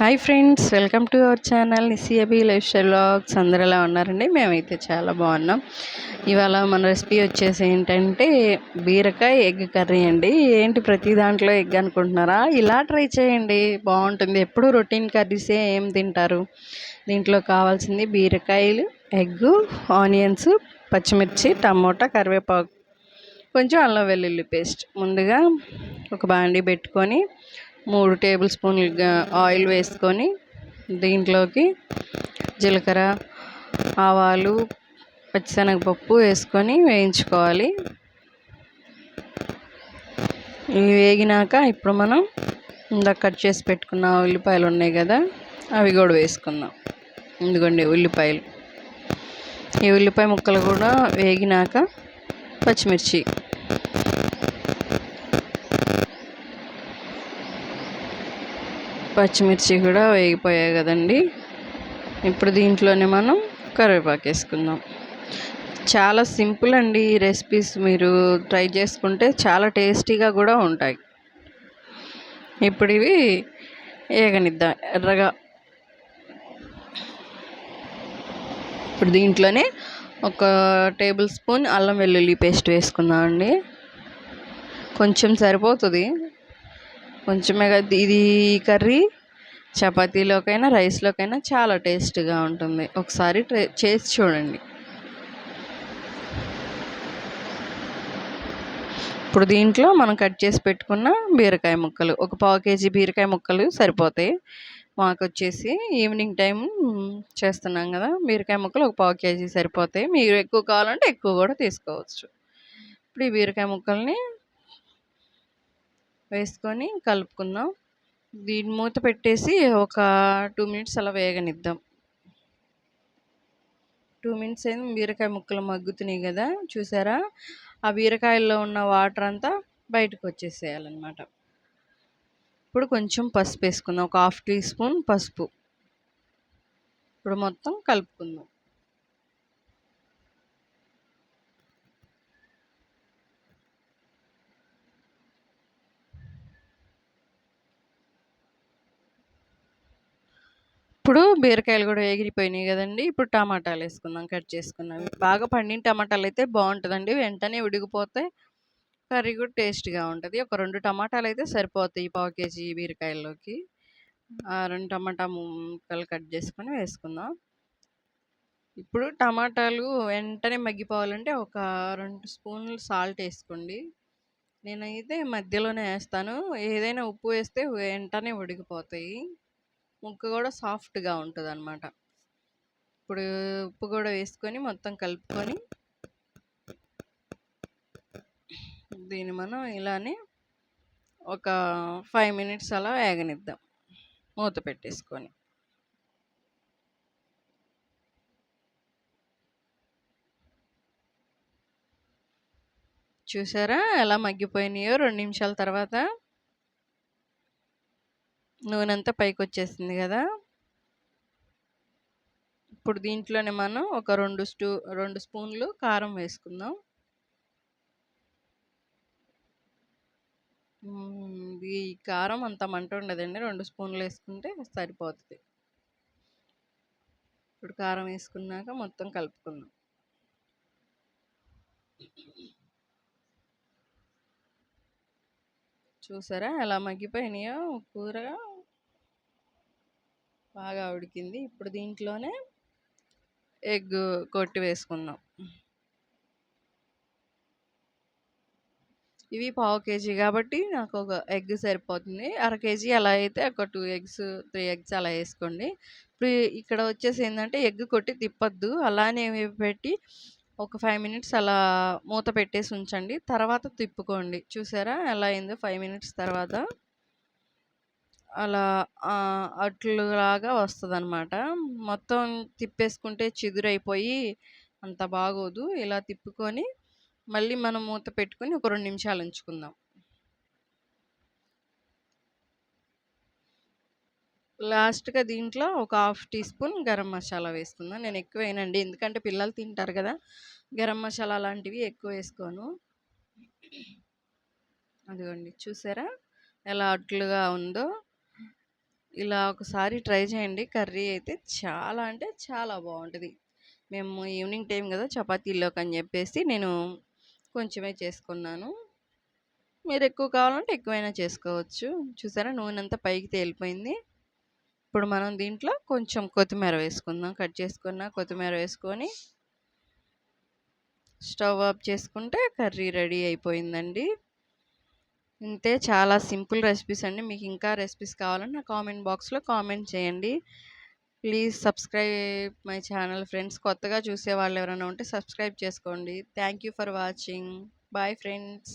Hi friends welcome to our channel. నిసియబీ lifestyle vlogs. అందరు ఎలా ఉన్నారండి? మేమైతే చాలా బాగున్నాం. ఇవాళ మన రెసిపీ వచ్చేసి ఏంటంటే బీరకాయ ఎగ్ కర్రీ అండి. ఏంటి ప్రతి దాంట్లో ఎగ్ అనుకుంటున్నారా? ఇలా ట్రై చేయండి. బాగుంటుంది. ఎప్పుడు రొటీన్ కర్రీసే ఏం తింటారు? దీంట్లో కావాల్సింది బీరకాయలు ఎగ్ ఆనియన్స్ పచ్చిమిర్చి టమోటా కరివేపాకు కొంచెం అల్లం వెల్లుల్లి పేస్ట్. ముందుగా ఒక బాండీ పెట్టుకొని మూడు టేబుల్ స్పూన్లు ఆయిల్ వేసుకొని దీంట్లోకి జీలకర్ర ఆవాలు పచ్చిశనగపప్పు వేసుకొని వేయించుకోవాలి. ఇవి వేగినాక ఇప్పుడు మనం ఇందాక కట్ చేసి పెట్టుకున్న ఉల్లిపాయలు ఉన్నాయి కదా అవి కూడా వేసుకుందాం. ఎందుకండి ఉల్లిపాయలు. ఈ ఉల్లిపాయ ముక్కలు కూడా వేగినాక పచ్చిమిర్చి పచ్చిమిర్చి కూడా వేగిపోయాయి కదండి. ఇప్పుడు దీంట్లోనే మనం కరివేపాకు వేసుకుందాం. చాలా సింపుల్ అండి ఈ రెసిపీస్ మీరు ట్రై చేసుకుంటే చాలా టేస్టీగా కూడా ఉంటాయి. ఇప్పుడు ఇవి వేగనిద్దాం ఎర్రగా. ఇప్పుడు దీంట్లోనే ఒక టేబుల్ స్పూన్ అల్లం వెల్లుల్లి పేస్ట్ వేసుకుందాం అండి కొంచెం సరిపోతుంది. కొంచెమే కదా ఇది కర్రీ చపాతీలోకైనా రైస్లోకైనా చాలా టేస్ట్గా ఉంటుంది. ఒకసారి ట్రై చేసి చూడండి. ఇప్పుడు దీంట్లో మనం కట్ చేసి పెట్టుకున్న బీరకాయ ముక్కలు ఒక పావు కేజీ బీరకాయ ముక్కలు సరిపోతాయి. మాకు వచ్చేసి ఈవినింగ్ టైం చేస్తున్నాం కదా బీరకాయ ముక్కలు ఒక పావు కేజీ సరిపోతాయి. మీరు ఎక్కువ కావాలంటే ఎక్కువ కూడా తీసుకోవచ్చు. ఇప్పుడు ఈ బీరకాయ ముక్కల్ని వేసుకొని కలుపుకుందాం. దీని మూత పెట్టేసి ఒక టూ మినిట్స్ అలా వేగనిద్దాం. టూ మినిట్స్ అయింది. బీరకాయ ముక్కలు మగ్గుతున్నాయి కదా చూసారా? ఆ బీరకాయల్లో ఉన్న వాటర్ అంతా బయటకు వచ్చేసేయాలన్నమాట. ఇప్పుడు కొంచెం పసుపు వేసుకుందాం. ఒక హాఫ్ టీ స్పూన్ పసుపు. ఇప్పుడు మొత్తం కలుపుకుందాం. ఇప్పుడు బీరకాయలు కూడా ఎగిరిపోయినాయి కదండి. ఇప్పుడు టమాటాలు వేసుకుందాం కట్ చేసుకున్నవి. బాగా పండిన టమాటాలు అయితే బాగుంటుందండి. వెంటనే ఉడికిపోతే కర్రీ కూడా టేస్ట్గా ఉంటుంది. ఒక రెండు టమాటాలు అయితే సరిపోతాయి పావు కేజీ బీరకాయల్లోకి. రెండు టమాటా ముక్కలు కట్ చేసుకొని వేసుకుందాం. ఇప్పుడు టమాటాలు వెంటనే మగ్గిపోవాలంటే ఒక రెండు స్పూన్లు సాల్ట్ వేసుకోండి. నేనైతే మధ్యలోనే వేస్తాను. ఏదైనా ఉప్పు వేస్తే వెంటనే ఉడికిపోతాయి. ముక్క కూడా సాఫ్ట్గా ఉంటుంది అనమాట ఇప్పుడు ఉప్పు కూడా వేసుకొని మొత్తం కలుపుకొని దీన్ని మనం ఇలానే ఒక ఫైవ్ మినిట్స్ అలా వేగనిద్దాం. మూత పెట్టేసుకొని. చూసారా ఎలా మగ్గిపోయినాయో? రెండు నిమిషాల తర్వాత నూనె అంతా పైకి వచ్చేసింది కదా! ఇప్పుడు దీంట్లోనే మనం ఒక రెండు స్టూ రెండు స్పూన్లు కారం వేసుకుందాం. ఈ కారం అంత మంట ఉండదండి. రెండు స్పూన్లు వేసుకుంటే సరిపోతుంది. ఇప్పుడు కారం వేసుకున్నాక మొత్తం కలుపుకుందాం. చూసారా? ఎలా మగ్గిపోయినాయో? కూర బాగా ఉడికింది. ఇప్పుడు దీంట్లోనే ఎగ్ కొట్టి వేసుకుందాం. ఇవి పావు కేజీ కాబట్టి నాకు ఒక ఎగ్ సరిపోతుంది. అర కేజీ అలా అయితే ఒక టూ ఎగ్స్ త్రీ ఎగ్స్ అలా వేసుకోండి. ఇప్పుడు ఇక్కడ వచ్చేసి ఏంటంటే ఎగ్ కొట్టి తిప్పొద్దు. అలానే పెట్టి ఒక ఫైవ్ మినిట్స్ అలా మూత పెట్టేసి ఉంచండి. తర్వాత తిప్పుకోండి. చూసారా? ఎలా అయిందో? ఫైవ్ మినిట్స్ తర్వాత అలా అట్లులాగా వస్తుంది అనమాట మొత్తం తిప్పేసుకుంటే చిదురైపోయి అంత బాగోదు. ఇలా తిప్పుకొని మళ్ళీ మనం మూత పెట్టుకొని ఒక రెండు నిమిషాలు ఉంచుకుందాం. లాస్ట్గా దీంట్లో ఒక half teaspoon garam masala వేసుకుందాం. నేను ఎక్కువ వేయనండి ఎందుకంటే పిల్లలు తింటారు కదా. గరం మసాలా లాంటివి ఎక్కువ వేసుకోను. అదిగోండి. చూసారా? ఎలా అట్లుగా ఉందో. ఇలా ఒకసారి ట్రై చేయండి. కర్రీ అయితే చాలా అంటే చాలా బాగుంటుంది. మేము ఈవినింగ్ టైం కదా చపాతీలోకి అని చెప్పేసి నేను కొంచెమే చేసుకున్నాను. మీరు ఎక్కువ కావాలంటే ఎక్కువైనా చేసుకోవచ్చు. చూసారా నూనె అంతా పైకి తేలిపోయింది. ఇప్పుడు మనం దీంట్లో కొంచెం కొత్తిమీర వేసుకుందాం. కట్ చేసుకున్న కొత్తిమీర వేసుకొని స్టవ్ ఆఫ్ చేసుకుంటే కర్రీ రెడీ అయిపోయిందండి. ఇంతే చాలా సింపుల్ రెసిపీస్ అండి. మీకు ఇంకా రెసిపీస్ కావాలని నా కామెంట్ బాక్స్లో కామెంట్ చేయండి. Please subscribe my channel friends. కొత్తగా చూసే వాళ్ళు ఎవరైనా ఉంటే సబ్స్క్రైబ్ చేసుకోండి. Thank you for watching. Bye friends.